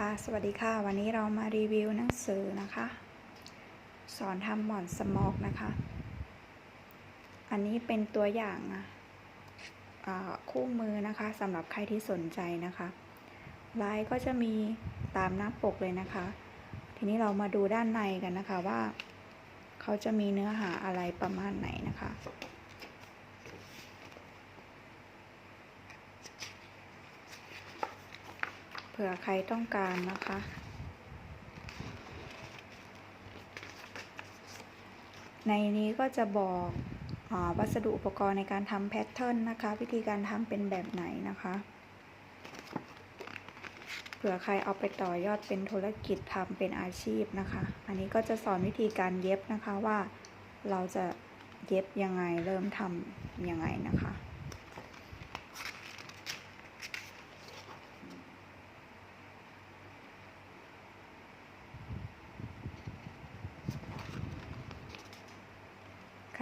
ค่ะ สวัสดีค่ะ วันนี้เรามารีวิวหนังสือนะคะ สอนทำหมอนสมอกนะคะ อันนี้เป็นตัวอย่างคู่มือนะคะสำหรับใครที่สนใจนะคะลายก็จะมีตามหน้าปกเลยนะคะ ทีนี้เรามาดูด้านในกันนะคะว่า เขาจะมีเนื้อหาอะไรประมาณไหนนะคะ เผื่อใครต้องการนะคะ ในนี้ก็จะบอกอวัสดุอุปกรณ์ในการทำแพทเทิร์นนะคะ วิธีการทำเป็นแบบไหนนะคะ เผื่อใครเอาไปต่อยอดเป็นธุรกิจทำเป็นอาชีพนะคะ อันนี้ก็จะสอนวิธีการเย็บนะคะว่าเราจะเย็บยังไงเริ่มทำยังไงนะคะ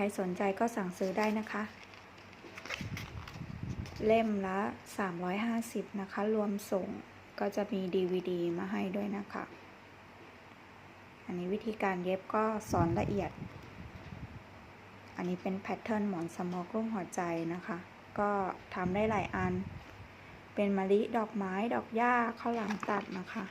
รสนใจก็สั่งซื้อได้นะคะ เล่มละ 350 นะคะ รวมส่งก็จะมี DVD มาให้ด้วยนะคะ อันนี้วิธีการเย็บก็สอนละเอียด อันนี้เป็นแพทเทิร์นหมอนสมอกรูปหัวใจนะคะ ก็ทำได้หลายอัน เป็นมะลิดอกไม้ดอกหญ้าข้าวหลามตัดนะคะ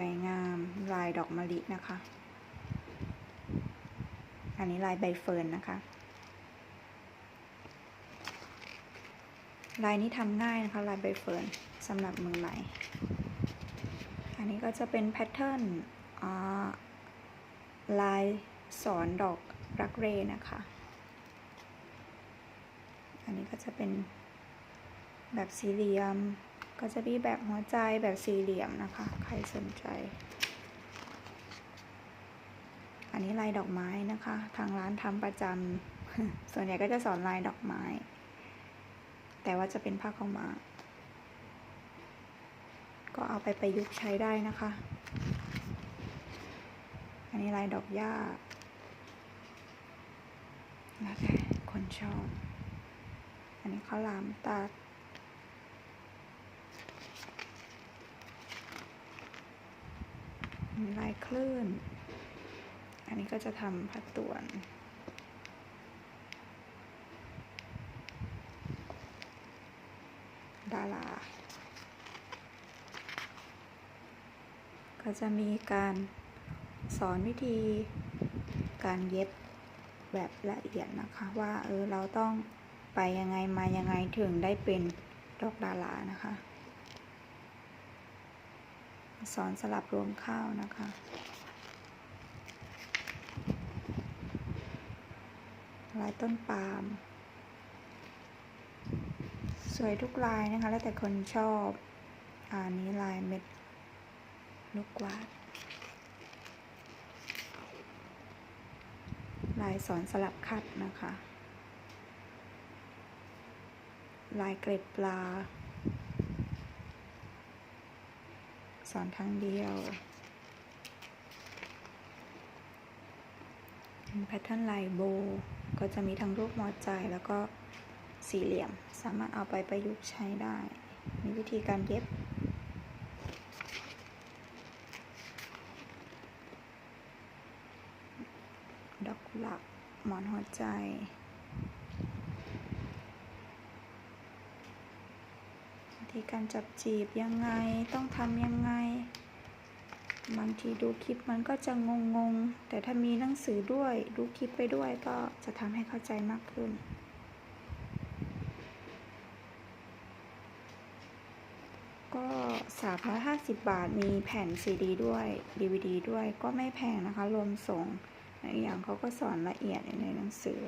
วยงามลายดอกมะลินะคะ อันนี้ลายใบเฟิร์นนะคะ ลายนี้ทำง่ายนะคะลายใบเฟิร์นสำหรับมือใหม่ อันนี้ก็จะเป็นแพทเทิร์นลายสอนดอกรักเรนะคะ อันนี้ก็จะเป็นแบบสี่เหลี่ยม ก็จะมีแบบหัวใจแบบสี่เหลี่ยมนะคะ ใครสนใจ อันนี้ลายดอกไม้นะคะ ทางร้านทำประจำส่วนใหญ่ก็จะสอนลายดอกไม้ แต่ว่าจะเป็นผ้าขาวมาก็เอาไปประยุกต์ใช้ได้นะคะ อันนี้ลายดอกหญ้าแล้วแต่คนชอบ อันนี้ข้าวหลามตั ดลายคลื่น อันนี้ก็จะทำผัดต่วนดาราก็จะมีการสอนวิธีการเย็บแบบละเอียดนะคะว่าเออเราต้องไปยังไงมายังไงถึงได้เป็นดอกดารานะคะ สอนสลับรวมข้าวนะคะ ลายต้นปาล์ม สวยทุกลายนะคะ แล้วแต่คนชอบอันนี้ลายเม็ดลูกกวาด ลายสอนสลับคัดนะคะ ลายเกร็ดปลา สอนทางเดียวแพทเทิร์นลายโบ ก็จะมีทั้งรูปมอใจแล้วก็สี่เหลี่ยม สามารถเอาไปประยุกต์ใช้ได้ มีวิธีการเย็บดอกกุหลาบหมอนหัวใจ วิ ธีการจับจีบยังไงต้องทำยังไง บางทีดูคลิปมันก็จะงงๆแต่ถ้ามีหนังสือด้วยดูคลิปไปด้วยก็จะทำให้เข้าใจมากขึ้น ก็ 350 บาทมีแผ่นซีดีด้วย DVD ด้วยก็ไม่แพงนะคะ รวมส่งอีกอย่างเขาก็สอนละเอียดในหนังสือ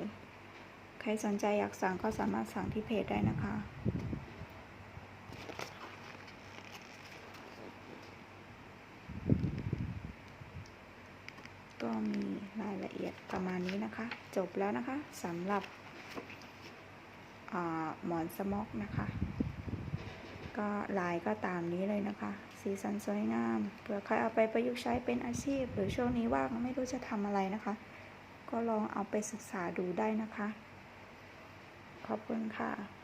ใครสนใจอยากสั่งก็สามารถสั่งที่เพจได้นะคะ ก็มีรายละเอียดประมาณนี้นะคะ จบแล้วนะคะสำหรับหมอนสม็อกนะคะ ก็ลายก็ตามนี้เลยนะคะ สีสันสวยงามเผื่อใครเอาไปประยุกต์ใช้เป็นอาชีพ หรือช่วงนี้ว่างไม่รู้จะทำอะไรนะคะ ก็ลองเอาไปศึกษาดูได้นะคะ ขอบคุณค่ะ